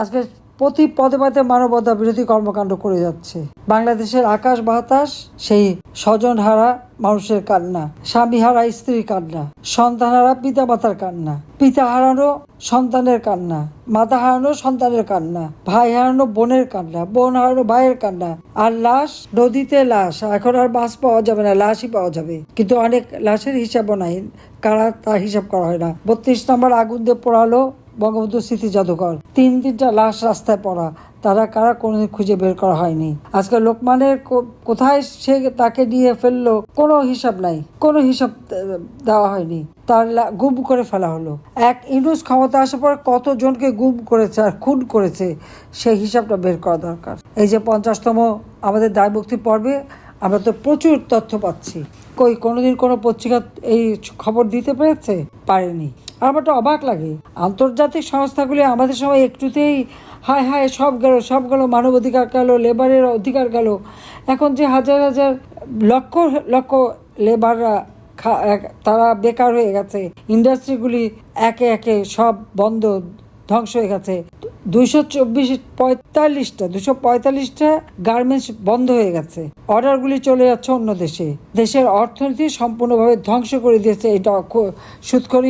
আজকে প্রতি পদে পদে মানবতা বিরোধী কর্মকাণ্ড করে যাচ্ছে। বাংলাদেশের আকাশ বাতাস, সেই স্বজন হারা মানুষের কান্না স্বামী হারা স্ত্রীর কান্না সন্তান হারা পিতা মাতার কান্না, পিতা হারানো সন্তানের কান্না, মাতা হারানো সন্তানের কান্না, ভাই হারানো বোনের কান্না, বোন হারানো ভাইয়ের কান্না, আর লাশ, নদীতে লাশ, এখন আর মাছ পাওয়া যাবে না, লাশই পাওয়া যাবে। কিন্তু অনেক লাশের হিসাবও নাই, কারা তার হিসাব করা হয় না। বত্রিশ নম্বর আগুন দিয়ে পোড়ালো বঙ্গবন্ধু স্মৃতি জাদুঘর। তিন তিনটা লাশ রাস্তায় পড়া। তারা কারা কোনোদিন খুঁজে বের করা হয়নি। আজকে লোকমানের কোথায় সে তাকে নিয়ে ফেলল কোনো হিসাব নাই। কোনো হিসাব দেওয়া হয়নি। তার গুম করে ফেলা হলো। এক ইনুস ক্ষমতা আসার পর কতজনকে গুম করেছে আর খুন করেছে সেই হিসাবটা বের করা দরকার। এই যে পঞ্চাশতম আমাদের দায়মুক্তি পর্বে আমরা তো প্রচুর তথ্য পাচ্ছি। কই কোনোদিন কোনো পত্রিকা এই খবর দিতে পেরেছে? পারেনি। আমার তো অবাক লাগে। আন্তর্জাতিক সংস্থাগুলি আমাদের সময় একটুতেই হায় হায় সব গেল সব গেল, মানব অধিকার গেল, লেবারের অধিকার গেল। এখন যে হাজার হাজার লক্ষ লক্ষ লেবাররা তারা বেকার হয়ে গেছে ইন্ডাস্ট্রিগুলি একে একে সব বন্ধ, ধ্বংস হয়ে গেছে। দুইশো চব্বিশ পঁয়তাল্লিশটা দুশো পঁয়তাল্লিশটা গার্মেন্টস বন্ধ হয়ে গেছে। অর্ডারগুলি চলে যাচ্ছে অন্য দেশে। দেশের অর্থনীতি সম্পূর্ণভাবে ধ্বংস করে দিয়েছে এই ড- সুৎখর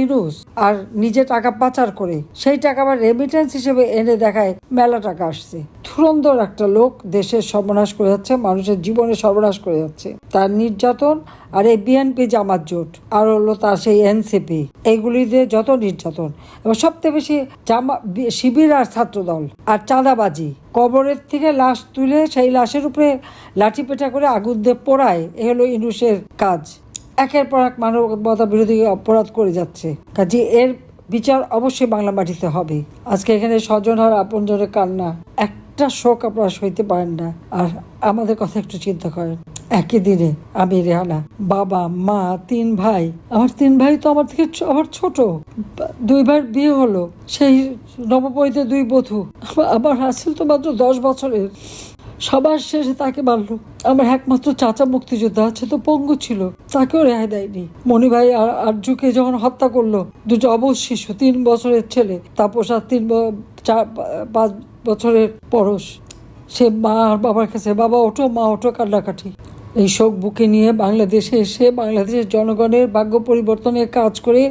আর নিজে টাকা পাচার করে, সেই টাকা আবার রেমিটেন্স হিসেবে এনে দেখায় মেলা টাকা আসছে। ধুরন্ধর একটা লোক দেশের সর্বনাশ করে যাচ্ছে, মানুষের জীবনে সর্বনাশ করে যাচ্ছে। তার নির্যাতন আর এই বিএনপি জামাত জোট, আর হলো তার সেই এনসিপি এইগুলি দিয়ে যত নির্যাতন এবং সবচেয়ে বেশি জামা শিবির আর ছাত্রদল। আর চাঁদাবাজি। কবরের থেকে লাশ তুলে সেই লাশের উপরে লাঠি পেটা করে আগুন দিয়ে পোড়ায়, এ হলো ইনুসের কাজ। একের পর এক মানবতা বিরোধী অপরাধ করে যাচ্ছে। কাজে এর বিচার অবশ্যই বাংলা মাটিতে হবে। আজকে এখানে স্বজন আর আপনজনের কান্না। একটা শোক আপনারা সইতে পারেন না। আর আমাদের কথা একটু চিন্তা করেন। একই দিনে আমি রেহানা, বাবা, মা, তিন ভাই। আমার তিন ভাই তো আমার থেকে আমার ছোট। বা- দুই ভাইয়ের বিয়ে হলো, সেই নবপরিতে দুই বধূ। আমার- হাসিল তো মাত্র দশ বছরের। সবার শেষে তাকে মারলো। আমার একমাত্র চাচা মুক্তিযোদ্ধা আছে তো পঙ্গু ছিল। তাকেও রেহাই দেয়নি। মণি ভাই আর আরজুকে যখন হত্যা করল, দুটো অবশ শিশু, তিন বছরের ছেলে, তাপস আর তিন চার পাঁচ বছরের পরশ। সে মা আর বাবার কাছে, বাবা ওঠো, মা ওঠো কান্নাকাটি। এই শোক বুকে নিয়ে বাংলাদেশে এসে বাংলাদেশের জনগণের ভাগ্য পরিবর্তনের কাজ করে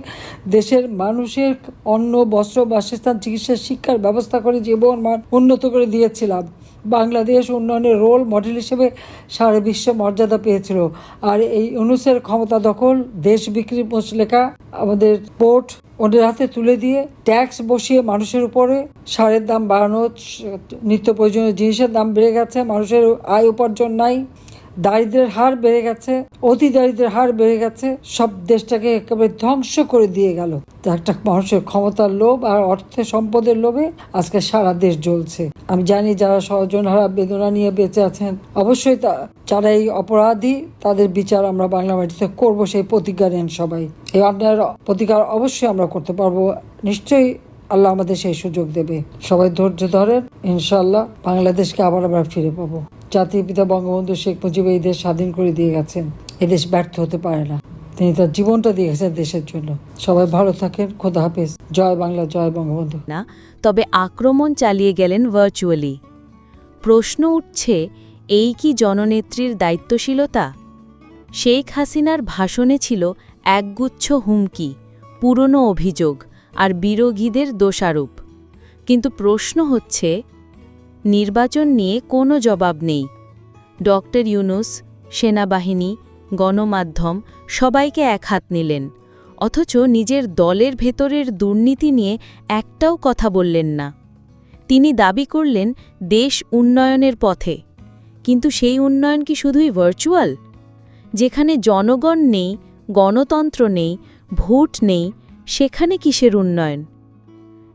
দেশের মানুষের অন্ন, বস্ত্র, বাসস্থান, চিকিৎসা, শিক্ষার ব্যবস্থা করে জীবন মান উন্নত করে দিয়েছিলাম। বাংলাদেশ উন্নয়নের রোল মডেল হিসেবে সারা বিশ্বে মর্যাদা পেয়েছিল। আর এই অনুসের ক্ষমতা দখল দেশ বিক্রি লেখা আমাদের পোর্ট ওদের হাতে তুলে দিয়ে ট্যাক্স বসিয়ে মানুষের উপরে সারের দাম বাড়ানো নিত্য প্রয়োজনীয় জিনিসের দাম বেড়ে গেছে, মানুষের আয় উপার্জন নাই। দারিদ্রের হার বেড়ে গেছে, অতি দারিদ্রের হার বেড়ে গেছে, সব দেশটাকে একেবারে ধ্বংস করে দিয়ে গেল। একটা মানুষের ক্ষমতার লোভ আর অর্থের সম্পদের লোভে আজকে সারা দেশ জ্বলছে। আমি জানি যারা স্বজনহারা বেদনা নিয়ে বেঁচে আছেন, অবশ্যই তা যারা এই অপরাধী, তাদের বিচার আমরা বাংলা মাটিতে করব সেই প্রতিজ্ঞা নেন সবাই। এই অন্যায়ের প্রতিকার অবশ্যই আমরা করতে পারব। নিশ্চয়ই আল্লাহ আমাদের সেই সুযোগ দেবে। সবাই ধৈর্য ধরেন ইনশাল্লাহ বাংলাদেশকে আবার আমরা ফিরে পাবো। জাতির পিতা বঙ্গবন্ধু শেখ মুজিব এই দেশ স্বাধীন করে দিয়ে গেছেন। এই দেশ ব্যর্থ হতে পারে না। তিনি তার জীবনটা দিয়ে গেছেন দেশের জন্য। সবাই ভালো থাকেন। খোদা হাফেজ। জয় বাংলা, জয় বঙ্গবন্ধু। না, তবে আক্রমণ চালিয়ে গেলেন ভার্চুয়ালি। প্রশ্ন উঠছে, এই কি জননেত্রীর দায়িত্বশীলতা? শেখ হাসিনার ভাষণে ছিল একগুচ্ছ হুমকি, পুরনো অভিযোগ আর বিরোধীদের দোষারোপ। কিন্তু প্রশ্ন হচ্ছে নির্বাচন নিয়ে কোনো জবাব নেই। ডক্টর ইউনুস, সেনাবাহিনী, গণমাধ্যম সবাইকে এক হাত নিলেন, অথচ নিজের দলের ভেতরের দুর্নীতি নিয়ে একটাও কথা বললেন না। তিনি দাবি করলেন, দেশ উন্নয়নের পথে। কিন্তু সেই উন্নয়ন কি শুধুই ভার্চুয়াল যেখানে জনগণ নেই, গণতন্ত্র নেই, ভোট নেই, সেখানে কিসের উন্নয়ন?